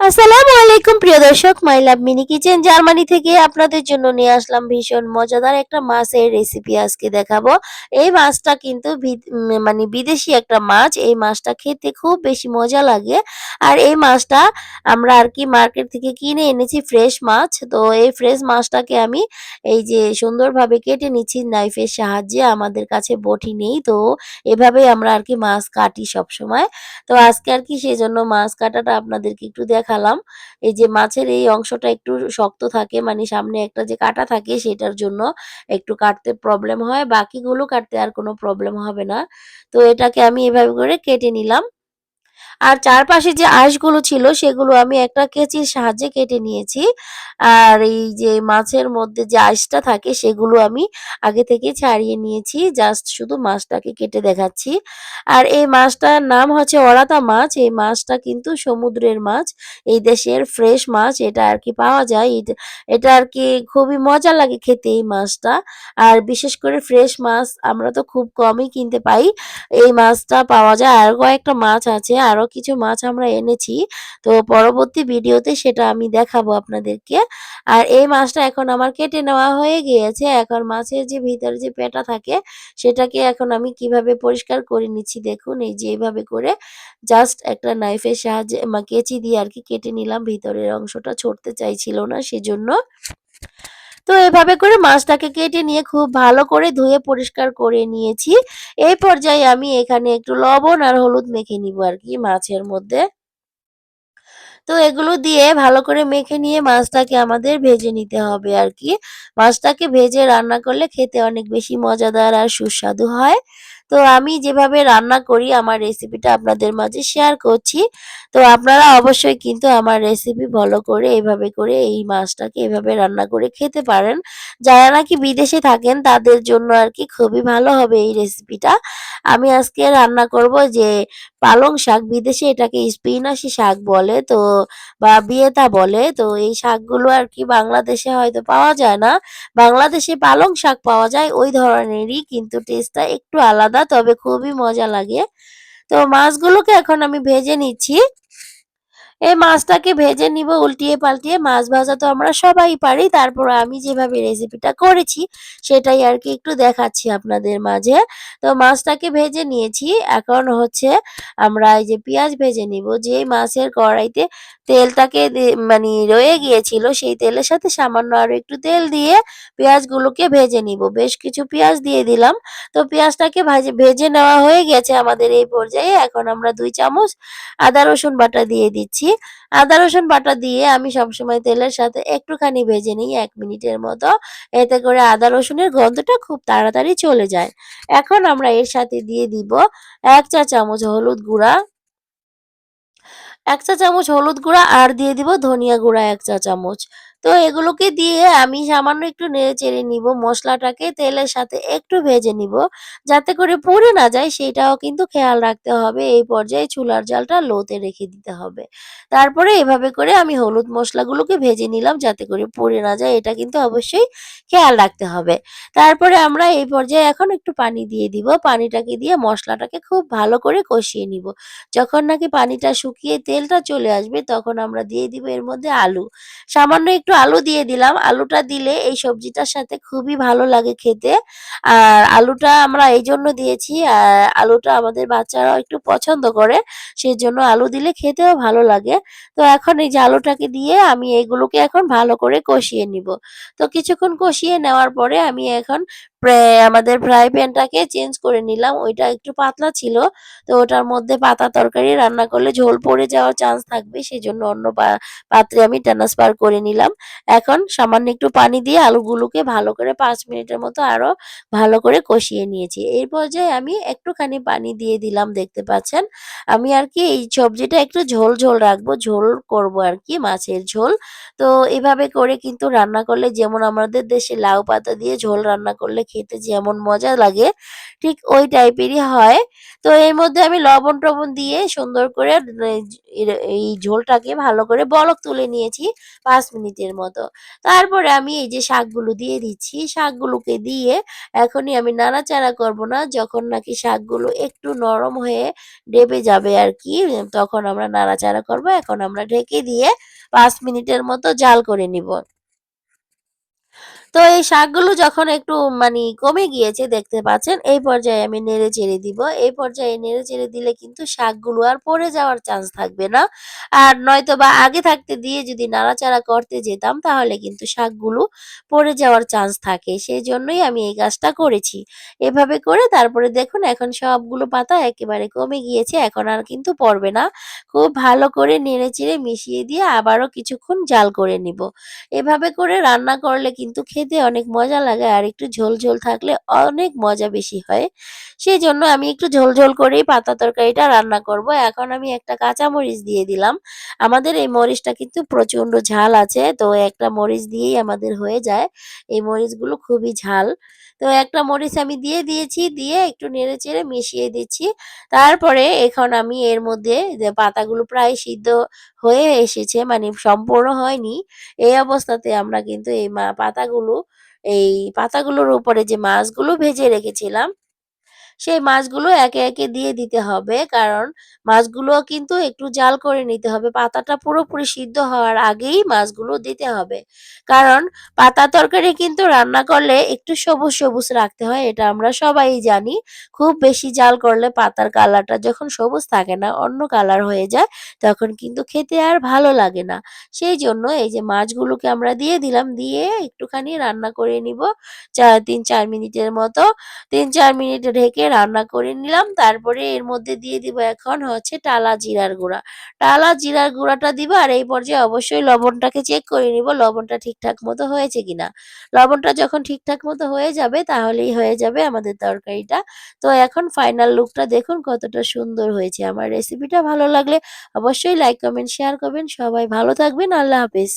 আসসালামু আলাইকুম, প্রিয় দর্শক my love mini kitchen Germany থেকে আপনাদের জন্য নিয়ে আসলাম ভীষণ মজাদার একটা মাছের রেসিপি আজকে দেখাবো। এই মাছটা কিন্তু মানে বিদেশি একটা মাছ, এই মাছটা খেতে খুব বেশি মজা লাগে। আর এই মাছটা আমরা আর কি মার্কেট থেকে কিনে এনেছি ফ্রেশ মাছ, তো এই ফ্রেশ মাছটাকে আমি এই যে সুন্দরভাবে কেটে নিচ্ছি নাইফের সাহায্যে, আমাদের কাছে বটি নেই, তো এভাবেই আমরা আর কি মাছ কাটি সব সময় তো আজকে আর কি সেই জন্য মাছ কাটাটা আপনাদেরকে একটু দেখালাম। এই যে মাছের এই অংশটা একটু শক্ত থাকে মানে সামনে একটা যে কাটা থাকে সেটার জন্য একটু কাটতে প্রবলেম হয়। বাকিগুলো কাটতে আর কোনো প্রবলেম হবে না। তো এটাকে আমি এভাবে করে কেটে নিলাম। আর চারপাশে যে আঁশগুলো ছিল, সেগুলো আমি একটা কেচির সাহায্যে কেটে নিয়েছি। আর এই যে মাছের মধ্যে যে আঁশটা থাকে, সেগুলো আমি আগে থেকেই ছাড়িয়ে নিয়েছি। জাস্ট শুধু মাছটাকে কেটে দেখাচ্ছি। আর এই মাছটার নাম হচ্ছে অরাতা মাছ। এই মাছটা কিন্তু সমুদ্রের মাছ। এই দেশের ফ্রেশ মাছ এটা আর কি পাওয়া যায়। এটা এটা আরকি খুবই মজা লাগে খেতে এই মাছটা। আর বিশেষ করে ফ্রেশ মাছ আমরা তো খুব কমই কিনতে পাই। এই মাছটা পাওয়া যায়। আর কয়েকটা মাছ আছে। কিছু মাছ আমরা এনেছি। তো পরবর্তী ভিডিওতে সেটা আমি দেখাবো আপনাদেরকে। আর এই মাছটা এখন আমার কেটে নেওয়া হয়ে গিয়েছে। এখন মাছের যে ভিতরে যে পেটা থাকে, সেটাকে এখন আমি কীভাবে পরিষ্কার করে নিচ্ছি দেখুন। এই যে এভাবে করে জাস্ট একটা নাইফের সাহায্যে কেচি দিয়ে আর কি কেটে নিলাম। ভিতরের অংশটা ছড়তে চাইছিল না সেজন্য। তো এভাবে করে মাছটাকে কেটে নিয়ে খুব ভালো করে ধুয়ে পরিষ্কার করে নিয়েছি। এই পর্যায়ে আমি এখানে একটু লবণ আর হলুদ মেখে নিব আর কি মাছের মধ্যে। তো এগুলো দিয়ে ভালো করে মেখে নিয়ে মাছটাকে আমাদের ভেজে নিতে হবে আর কি মাছটাকে ভেজে রান্না করলে খেতে অনেক বেশি মজাদার আর সুস্বাদু হয়। তো আমি যেভাবে রান্না করি, আমার রেসিপিটা আপনাদের মাঝে শেয়ার করছি। তো আপনারা অবশ্যই কিন্তু আমার রেসিপি ফলো করে, এভাবে করে এই মাছটাকে এভাবে রান্না করে খেতে পারেন। যারা নাকি বিদেশে থাকেন, তাদের জন্য আর কি খুবই ভালো হবে এই রেসিপিটা। আমি আজকে রান্না করব যে পালং শাক, বিদেশে এটাকে স্পিনাশি শাক বলে, তো বা বিয়েতা বলে। তো এই শাকগুলো আর কি বাংলাদেশে হয়তো পাওয়া যায় না। বাংলাদেশে পালং শাক পাওয়া যায়, ওই ধরনেরই কিন্তু টেস্টটা একটু আলাদা তবে খুবই মজা লাগে। তো মাছগুলোকে এখন আমি ভেজে নিচ্ছি। এই মাছটাকে ভেজে নিব, উল্টিয়ে পাল্টিয়ে। মাছ ভাজা তো আমরা সবাই পারি। তারপর আমি যেভাবে রেসিপিটা করেছি, সেটাই আর কি একটু দেখাচ্ছি আপনাদের মাঝে। তো মাছটাকে ভেজে নিয়েছি। এখন হচ্ছে আমরা এই যে পেঁয়াজ ভেজে নিব। যে মাছের কড়াইতে তেলটাকে মানে রয়ে গিয়েছিল, সেই তেলের সাথে সামান্য আরও একটু তেল দিয়ে পেঁয়াজগুলোকে ভেজে নিব। বেশ কিছু পেঁয়াজ দিয়ে দিলাম। তো পেঁয়াজটাকে ভাজে, ভেজে নেওয়া হয়ে গেছে আমাদের এই পর্যায়ে। এখন আমরা দুই চামচ আদা রসুন বাটা দিয়ে দিচ্ছি। আদা, রসুন বাটা দিয়ে আমি সবসময় তেলের সাথে একটুখানি ভেজে নিই এক মিনিটের মতো। এতে করে আদা, রসুনের গন্ধটা খুব তাড়াতাড়ি চলে যায়। এখন আমরা এর সাথে দিয়ে দিব এক চা চামচ হলুদ গুঁড়া এক চা চামচ হলুদ গুঁড়া আর দিয়ে দিব ধনিয়া গুঁড়া এক চা চামচ। তো এগুলোকে দিয়ে আমি সামান্য একটু নেড়ে-চেড়ে নিব। মশলাটাকে তেলের সাথে একটু ভেজে নিব। যাতে করে পুড়ে না যায়, সেটাও কিন্তু খেয়াল রাখতে হবে। এই পর্যায়ে চুলার জালটা লোতে রেখে দিতে হবে। তারপরে এভাবে করে আমি হলুদ মশলাগুলোকে ভেজে নিলাম, যাতে করে পুড়ে না যায়, এটা কিন্তু অবশ্যই খেয়াল রাখতে হবে। তারপরে আমরা এই পর্যায়ে এখন একটু পানি দিয়ে দিব। পানিটাকে দিয়ে মশলাটাকে খুব ভালো করে কষিয়ে নিব। যখন নাকি পানিটা শুকিয়ে তেলটা চলে আসবে, তখন আমরা দিয়ে দিব এর মধ্যে আলু। সামান্য একটু আলু দিয়ে দিলাম। আলুটা দিলে এই সবজিটার সাথে খুবই ভালো লাগে খেতে। আর আলুটা আমরা এই জন্য দিয়েছি আ আলুটা আমাদের বাচ্চারাও একটু পছন্দ করে। সেই জন্য আলু দিলে খেতেও ভালো লাগে। তো এখন এই যে আলুটাকে দিয়ে আমি এগুলোকে এখন ভালো করে কষিয়ে নিব। তো কিছুক্ষণ কষিয়ে নেওয়ার পরে আমি এখন আমাদের ফ্রাই প্যানটাকে চেঞ্জ করে নিলাম। ওইটা একটু পাতলা ছিল। তো ওটার মধ্যে পাতা তরকারি রান্না করলে ঝোল পড়ে যাওয়ার চান্স থাকবে। সেজন্য অন্য পা পাত্রে আমি ট্রান্সফার করে নিলাম। এখন সামান্য একটু পানি দিয়ে আলুগুলোকে ভালো করে পাঁচ মিনিটের মতো আরও ভালো করে কষিয়ে নিয়েছি। এই পর্যায়ে আমি একটুখানি পানি দিয়ে দিলাম দেখতে পাচ্ছেন। আমি আর কি এই সবজিটা একটু ঝোল, ঝোল রাখব। ঝোল করব আর কি মাছের ঝোল। তো এভাবে করে কিন্তু রান্না করলে যেমন আমাদের দেশে লাউ পাতা দিয়ে ঝোল রান্না করলে খেতে যেমন মজা লাগে, ঠিক ওই টাইপেরই হয়। তো এর মধ্যে আমি লবণ-টবণ দিয়ে সুন্দর করে এই ঝোলটাকে ভালো করে বলক তুলে নিয়েছি পাঁচ মিনিটের মতো। তারপরে আমি এই যে শাকগুলো দিয়ে দিচ্ছি। শাকগুলোকে দিয়ে এখনই আমি নাড়াচাড়া করব না। যখন নাকি শাকগুলো একটু নরম হয়ে ডেবে যাবে আর কি, তখন আমরা নাড়াচাড়া করব। এখন আমরা ঢেকে দিয়ে পাঁচ মিনিটের মতো জাল করে নিব। তো এই শাকগুলো যখন একটু মানে কমে গিয়েছে দেখতে পাচ্ছেন, এই পর্যায়ে আমি নেড়ে-চেড়ে দিব। এই পর্যায়ে নেড়ে-চেড়ে দিলে কিন্তু শাকগুলো আর পড়ে যাওয়ার চান্স থাকবে না। আর নয়তো বা আগে থাকতে দিয়ে যদি নাড়াচাড়া করতে যেতাম তাহলে কিন্তু শাকগুলো পড়ে যাওয়ার চান্স থাকে। সেই জন্যই আমি এই কাজটা করেছি। এভাবে করে তারপরে দেখুন এখন সবগুলো পাতা একেবারে কমে গিয়েছে। এখন আর কিন্তু পড়বে না। খুব ভালো করে নেড়ে-চেড়ে মিশিয়ে দিয়ে আবারও কিছুক্ষণ জাল করে নিব। এভাবে করে রান্না করলে কিন্তু খেতে অনেক মজা লাগে আর একটু ঝোল, ঝোল থাকলে অনেক মজা বেশি হয়। সেই জন্য আমি একটু ঝোল, ঝোল করেই পাতা তরকারিটা রান্না করব। এখন আমি একটা কাঁচা মরিচ দিয়ে দিলাম। আমাদের এই মরিচটা কিন্তু প্রচণ্ড ঝাল আছে। তো একটা মরিচ দিয়েই আমাদের হয়ে যায়। এই মরিচগুলো খুবই ঝাল। তো একটা মরিচ আমি দিয়ে দিয়েছি, দিয়ে একটু নেড়ে-চেড়ে মিশিয়ে দিচ্ছি। তারপরে এখন আমি এর মধ্যে পাতাগুলো প্রায় সিদ্ধ হয়ে এসেছে মানে সম্পূর্ণ হয়নি। এই অবস্থাতে আমরা কিন্তু এই পাতাগুলো, এই পাতাগুলোর উপরে যে মাছগুলো ভেজে রেখেছিলাম সেই মাছগুলো একে, একে দিয়ে দিতে হবে। কারণ মাছগুলো কিন্তু একটু জাল করে নিতে হবে। পাতাটা পুরোপুরি সিদ্ধ হওয়ার আগেই মাছগুলো দিতে হবে। কারণ পাতা তরকারি কিন্তু রান্না করলে একটু সবুজ, সবুজ রাখতে হয়। এটা আমরা সবাই জানি। খুব বেশি জাল করলে পাতার কালারটা যখন সবুজ থাকে না, অন্য কালার হয়ে যায়, তখন কিন্তু খেতে আর ভালো লাগে না। সেই জন্য এই যে মাছগুলোকে আমরা দিয়ে দিলাম, দিয়ে একটুখানি রান্না করে নিব। চা ৩-৪ মিনিটের মতো। ৩-৪ মিনিট ঢেকে রান্না করে নিলাম। তারপরে এর মধ্যে দিয়ে দিব এখন হচ্ছে টালা জিরার গুঁড়া। টালা জিরার গুঁড়াটা দিব আর এই পর্যায়ে অবশ্যই লবণটাকে চেক করে নিব লবণটা ঠিকঠাক মতো হয়েছে কিনা। লবণটা যখন ঠিকঠাক মতো হয়ে যাবে তাহলেই হয়ে যাবে আমাদের তরকারিটা। তো এখন ফাইনাল লুকটা দেখুন কতটা সুন্দর হয়েছে। আমার রেসিপিটা ভালো লাগলে অবশ্যই লাইক, কমেন্ট, শেয়ার করবেন। সবাই ভালো থাকবেন। আল্লাহ হাফেজ।